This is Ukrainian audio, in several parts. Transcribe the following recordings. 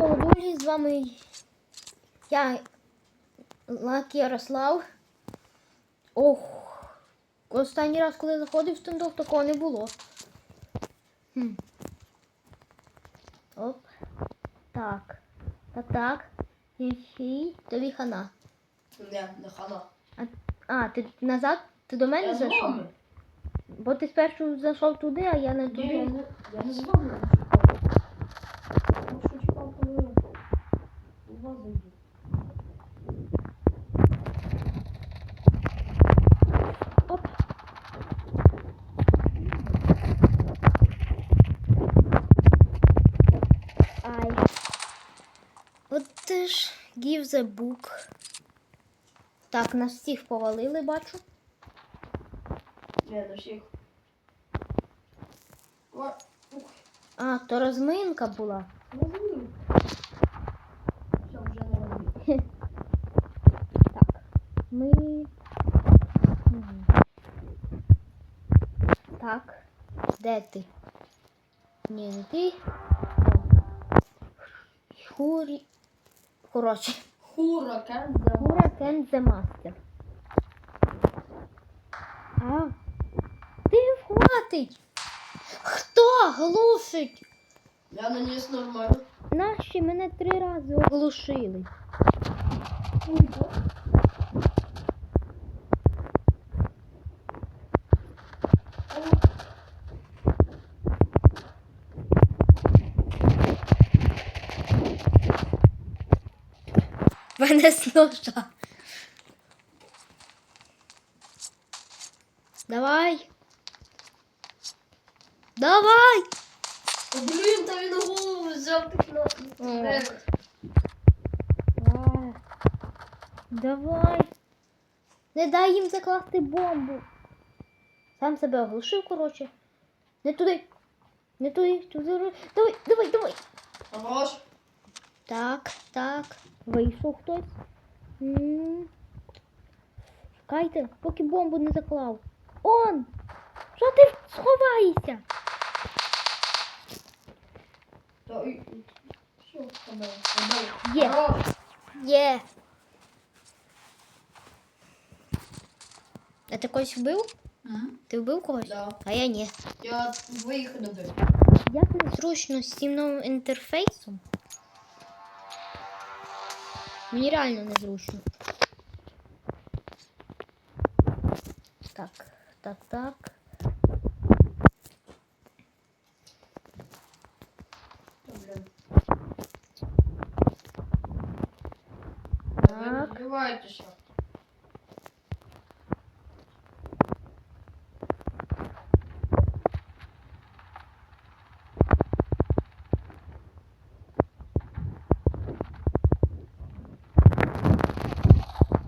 Друзі, з вами я Лак Ярослав. Ох, останній раз, коли заходив в стендок, такого не було. Хм. Оп. Так. Так, так. Хі-хі. Тобі хана. Не, не хана. А, а, ти назад? Ти до мене зайшов? Бо ти спершу зайшов туди, а я не туди. я не, я не з вами чекав. Я що чекав, коли у вас зайду. Оп. Ай. От ти ж give the book. Так, нас всіх повалили, бачу. Не, на всіх. А, то розминка була. розумію. Все, вже не розумію. Так, ми. Мгм. Так, де ти? Ні, не ти. Хурі. Коротше, Хура, кенза. Хура Кен the Master. А. Ти хватить! Хто глушить? Я наніс нормально. Наші мене три рази оглушили. Ой, Мене з ножа. Давай. Давай. О, Блін, та він голову взяв на... Е, Давай. Давай. Не дай їм закласти бомбу. Сам себе оглушив, коротше. Не туди. Не туди. туди. Давай, давай, давай. Хорош. Так, так. Вийшов хтось. М. Поки бомбу не заклав. Он! Що ти сховаєшся? Є. Є. А ти когось вбив? Ти вбив когось? Да. А я ні. Я двоїх добив. Як незручно з цим новим інтерфейсом? Мені реально незручно. Так, так, так. Та, блін. Та Ви не Так. збиваєтеся.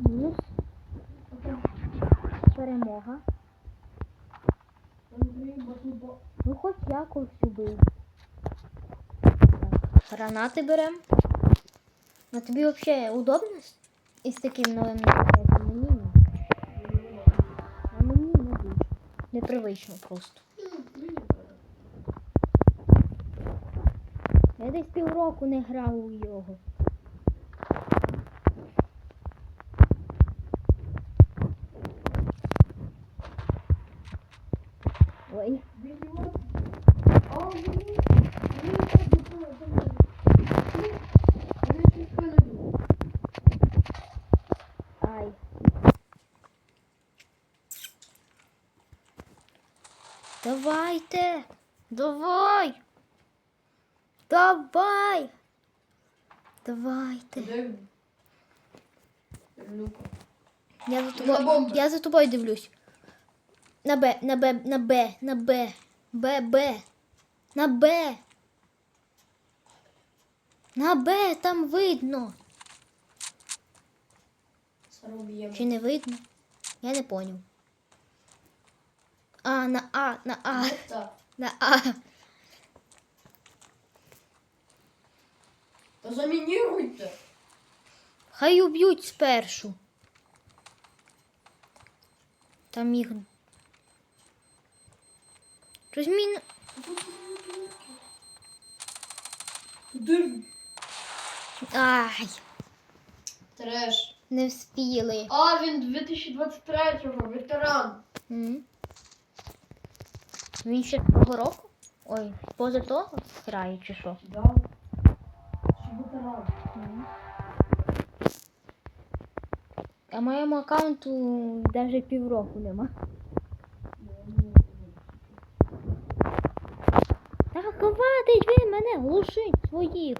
Мінус. Перемога. Ну хоч якось убив. Гранати берем. А тобі взагалі удобно із таким новим інтерфейсом? Мені ні. А мені не дуже. Непривично просто. Я десь півроку не грав у його. Ой. Ай. Давайте. Давай. Давай. Давайте. Я за на тобою, я за тобою дивлюсь. На Б, на Б, на Б, на Б. Б, Б. На Б. На Б, там видно. Чи не видно? Я не поняв. А, на А, на А, на А. Та замініруйте. Хай уб'ють спершу. Там їх. Розмін. Куди? Ай, Треш. не вспіли. А, він 2023-го, ветеран. М. Він ще того року? Ой, поза того грає чи що? Да. А моєму аккаунту навіть півроку нема. Та хватить ви мене глушить своїх.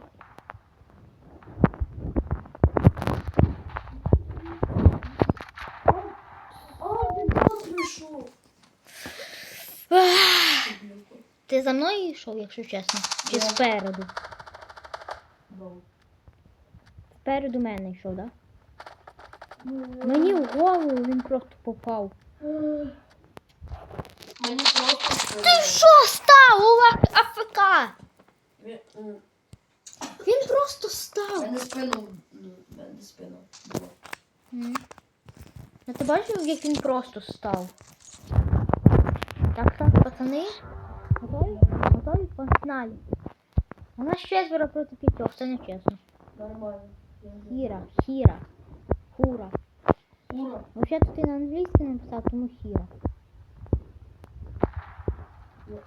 А, він там прийшов. Ти за мною йшов, якщо чесно? Чи Я. спереду? Ну. Спереду мене йшов, так? Ну, Мені в голову він просто попав. Мені просто Ти що став у АФК? Він, м, Він просто став. Мене спину. Ну, мене спину. А ти бачив, як він просто став? Так, так, пацани. Готові? Готові? Погнали. У нас четверо проти п'ятьох, це не чесно. Нормально. Я. Хіра, хіра, хура. Ура. Взагалі ти на англійській написав, тому хіра. Я, э,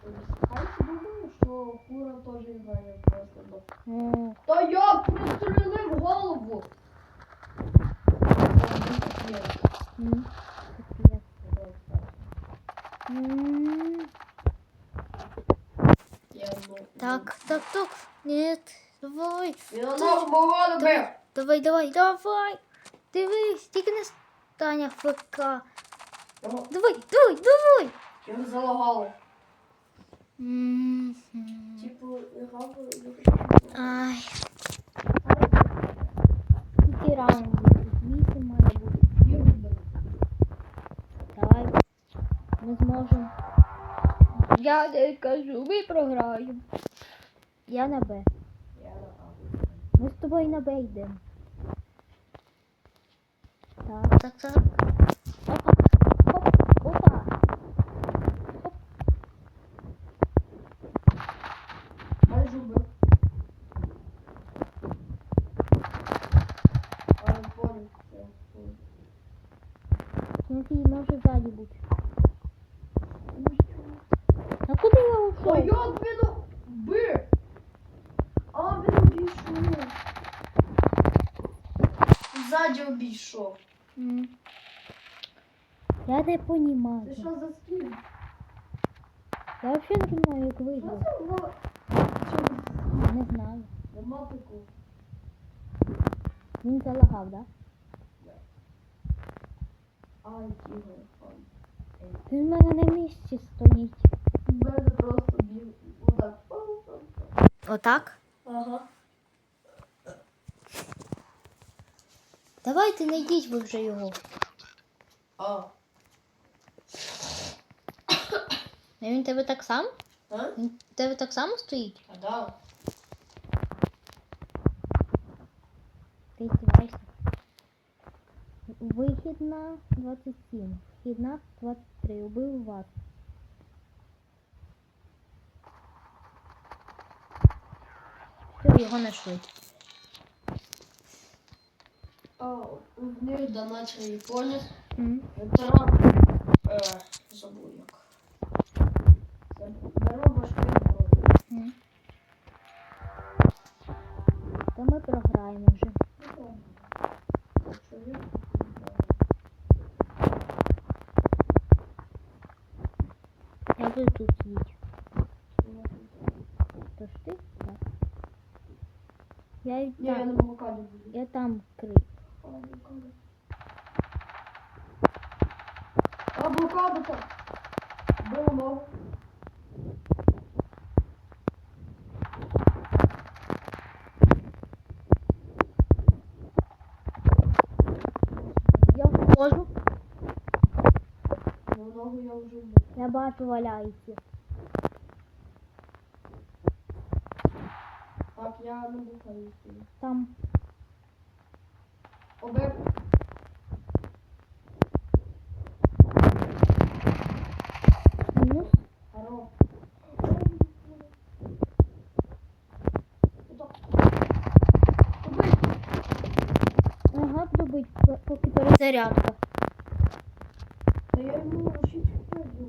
Хай собі думає, що Хура теж грає просто. О, Та я прострелив голову. м. Капець. М. Я ну, Так, так, так. Нет, давай. Він одного мого добив. Давай, давай, давай. Дивись, тільки не стань АФК. Його, Давай, давай, давай. М, м. Типу. Ай, скільки раундів? Вісім має бути. Давай. Ми зможемо. Я не кажу, ми програємо. Я на Б. Ми з тобою на Б йдемо. Так, так, так. Опа. Оп, опа. Оп. Майже вбив. А, я понял. Все, понял. Смотри, може ззаді бути. А куди я А ушов? як він вбив? А, він обійшов. Обійшов. М. Я не Це понімаю. що за скін? Я взагалі не розумію, як Що це було? Не знаю. Нема. Він залагав, так? Ай, Ігор, фан. В мене на місці стоїть. У мене просто біг. Отак. Отак? Ага. Давайте знайдіть ви вже його. А. А він тебе так само? А? Він тебе так само стоїть? А да. Ти здіваєшся. Вихідна 27. Вхідна 23. Убив вас. Все, його знайшли. А, в них доначили японець. М. Ветеран. Е, забув як. Це Беру важкий Та ми програємо вже. Я буду тут я тут. Тож ти? Так. Я, я блокаді я там крий. А, блокада там. Я входжу. Ну, ногу я вже вбив. Я бачу валяється. Так, я блокаді стою. Там. Обив. Мінус. Хорош. Отак. Убий. Зарядка. Та я йому ще чекаю.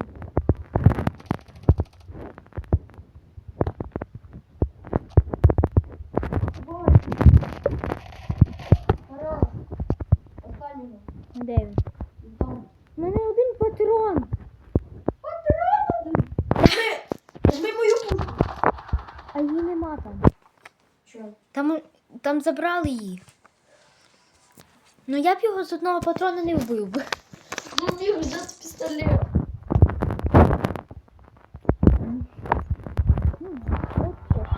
Давай. Пора. Останнього. Де він? У мене один патрон. Патрон! Візьми! Візьми мою пушку. А її нема там. Що? Там, там забрали її. Ну я б його з одного патрона не вбив би. Ну, взяти пістолет. Ну, от що ж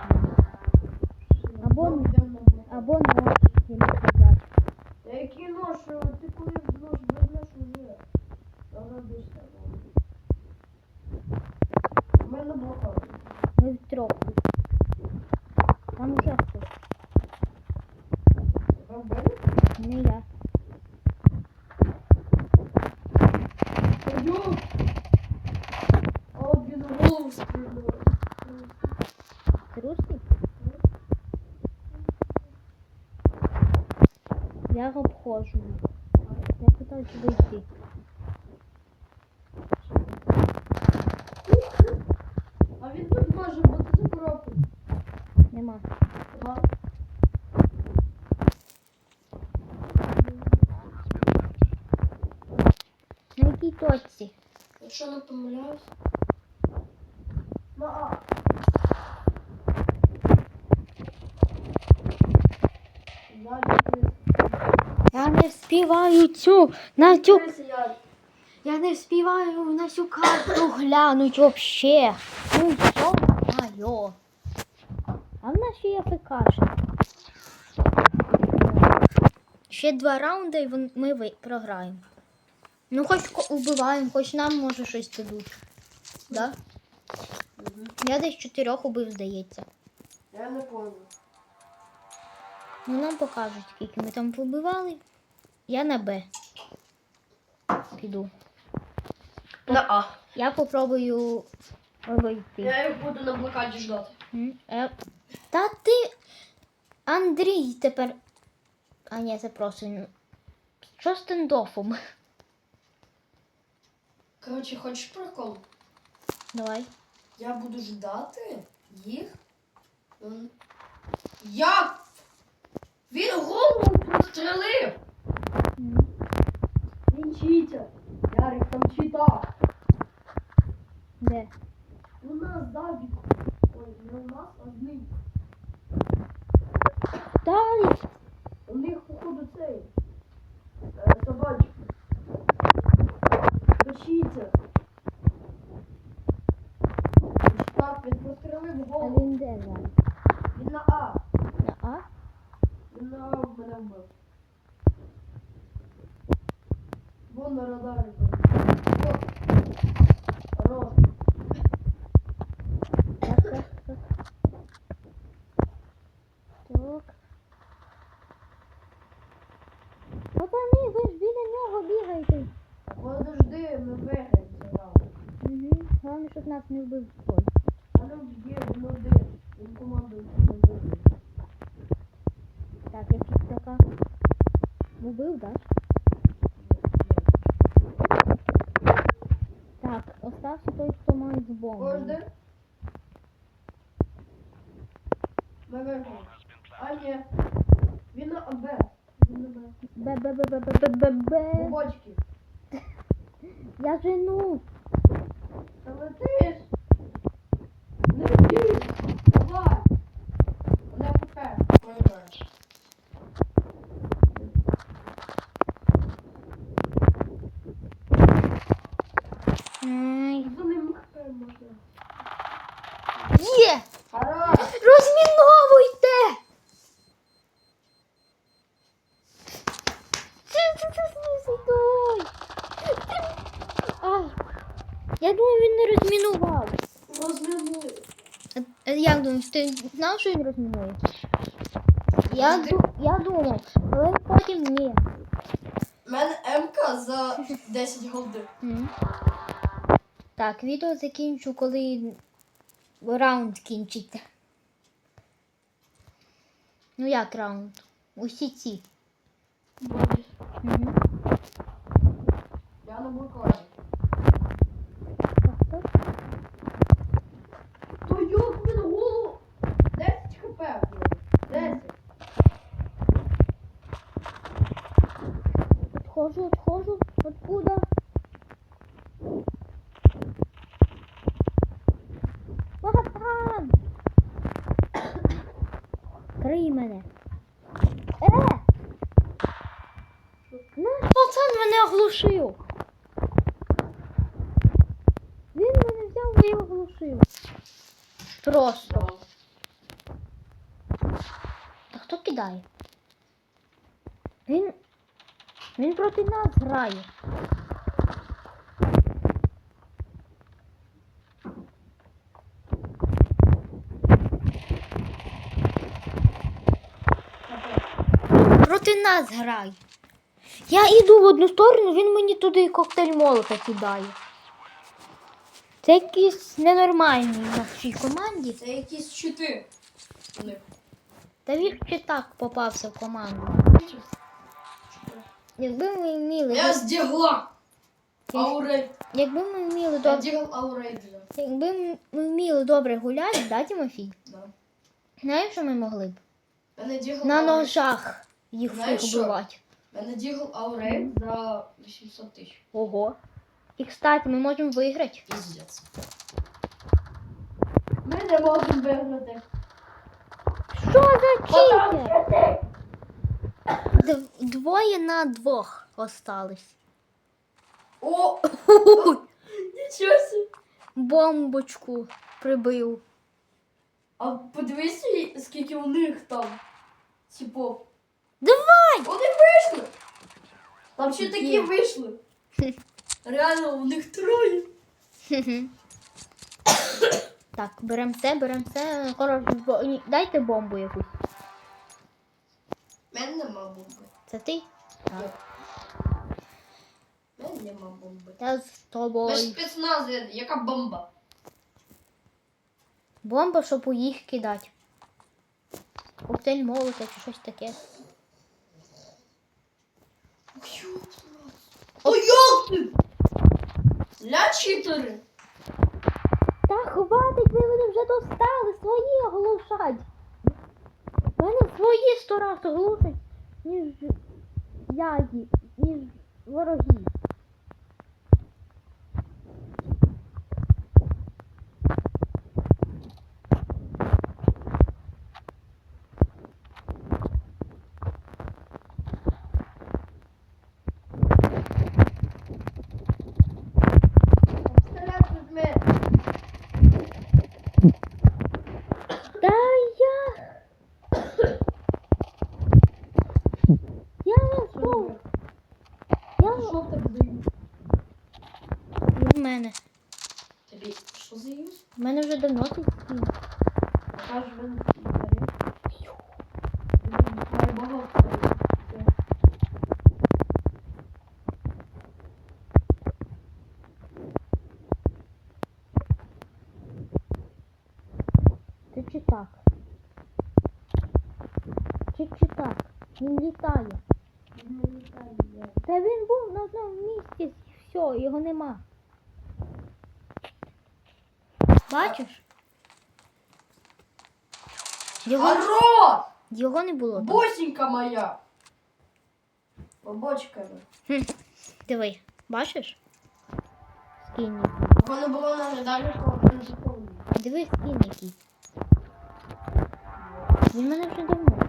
є. Або- Ну, йдемо на блок. Або нож, я міг взяти. Та який нож? Ти коли нож візьмеш уже? Заробишся. У мене блокада. Ми втрьох. тут. Там уже хтось. Робили? Не я. Пойдем. А от він у голову стріляє. Трусі? Я обходжу. Я питаюся вийти. А він тут може бути за коробкою. Нема. Ага. На якій точці? Якщо не помиляюсь. На А. Далі. Я не вспіваю цю на цю. Я не вспіваю на цю карту глянуть вообще. Ну що моє. А в нас ще є ФКшка. Ще два раунди і ми програємо. Ну, хоч убиваємо, хоч нам може щось дадуть. Да? Я десь чотирьох убив, здається. Я не понял. Ну нам покажуть, скільки ми там побивали. Я на Б. Піду. На А. Я попробую вийти. Я їх буду на блокаді ждати. М, е, Та ти, Андрій, тепер. А ні, це просто. ну, Що з тендофом? Коротше, хочеш прикол? Давай. Я буду ждати їх. М. Як? Він голову прострелив! Він читер. Ярик там читав. Де? У нас забіг. Ой, не у нас, а з ним. Далі. У них, походу, цей. Е, собачка. То читер. Так, він прострелив А голову. він де зараз? Він на А. На А? Він на мене вбив. Вон на радарі. був. О. Хорош. Так, так, так. Так. Пацани, ви ж біля нього бігаєте. Подожди, ми виграємо цей раунд. Угу. Головне, щоб нас не вбив той. А ну є, він один. Він командує не виграє. Так, я тут така. Убив, так? Так, остався той, хто має з бомбою. Ми. А ні. Він на Б. Він на Б. Бе-бе-бе-бе-бе-бе-бе. Бочки. Я жену. Та летиш. Не летиш. Давай. Не попер. Виграєш. Ай. За ним хп можна. Є! Розміновуйте! Я думаю, він не розмінував. Розмінуй. А- а Як думаєш, ти знав, що він розмінує? Я, ду- я думав, але потім ні. У мене МК за 10 голди. Так, відео закінчу, коли раунд кінчиться. Ну як раунд? Усі ці. Угу. Я на. То він голову. 10 хп було. 10. Отхожу, отхожу. Откуда? Мене. Е! На, пацан мене оглушив. Він мене взяв і оглушив. Просто. Та хто кидає? Він. Він проти нас грає. Проти нас грає. Я йду в одну сторону, він мені туди коктейль молота кидає. Це якийсь ненормальний в нашій команді. Це якісь чити. у. Та він ще так попався в команду. Якби ми вміли, Я з дігла. Аурей. якби ми вміли Я добре, аурей якби ми вміли добре гуляти, да, Тимофій? Да. Знаєш, що ми могли б? На аурей. ножах їх Знаєш всіх що? вбивати. Мене дігл аурей за 800 тисяч. Ого. І кстати, ми можемо виграти. Піздець. Ми не можемо виграти. Що за читер? Д- Двоє на двох остались. О! Нічого собі. Бомбочку прибив. А подивися, скільки у них там. Типу. Давай! Вони вийшли! Там ще такі вийшли. Реально, у них троє. Так, беремо це, беремо це. Коротше, бо- ні, дайте бомбу якусь. У мене нема бомби. Це ти? У мене нема бомби. Я з Ми ж тобою. спецназ, яка бомба? Бомба, щоб у їх кидати. Коктейль молота чи щось таке. Як ти? Ля читери. Та хватить, ви мене вже достали, свої оглушать. Мене свої сто раз оглушать, ніж яді, ніж вороги. Стріляти з мене. Та я. Я вас був. Від мене. Тобі що за юз? У мене вже давно тут. Все. Це чи так? Чи чи так? Він літає. Він не літає, я. Та він був на одному місці, все, його нема. Бачиш? Його, Хорош! його не було. там. Босенька моя! Бобочками. Хм, Диви, бачиш? Скін який. Воно було коли не заповнено. Диви скін який. Він мене вже давно.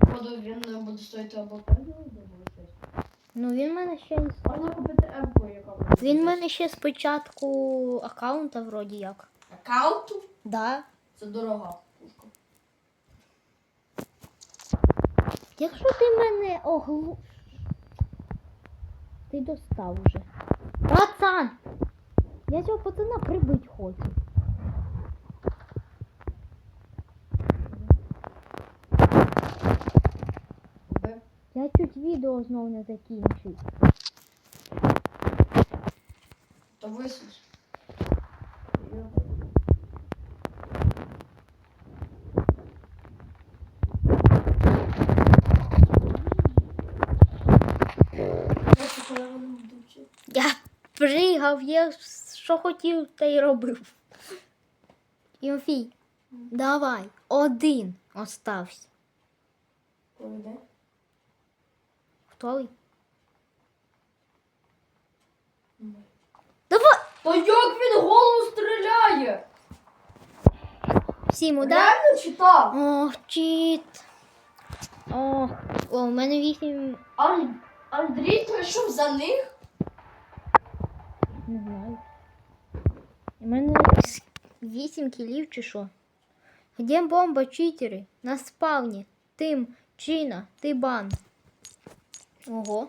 Походу він не буде стоїти або певно. Ну він мене ще. Можна купити емку, яка. Він мене ще з початку аккаунта вроді як. Аккаунту? Да. Це дорога пушка. Якщо ти мене оглу... Ти достав уже. Пацан! Я цього пацана прибить хочу. Де? Я чуть відео знов не закінчив. То висунь. бігав, я що хотів, те й робив. Тимофій, давай, один остався. Поведе. Готовий? Давай! Та як він голову стріляє? Всім удар. Реально читав? Ох, чіт. Ох, о, у мене вісім. Ан... Андрій прийшов за них? Не знаю. У мене вісім кілів чи що? Где бомба, читери? На спавні. Тим, Чина, ти бан. Ого.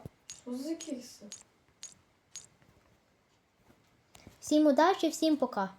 Всім удачі, всім пока.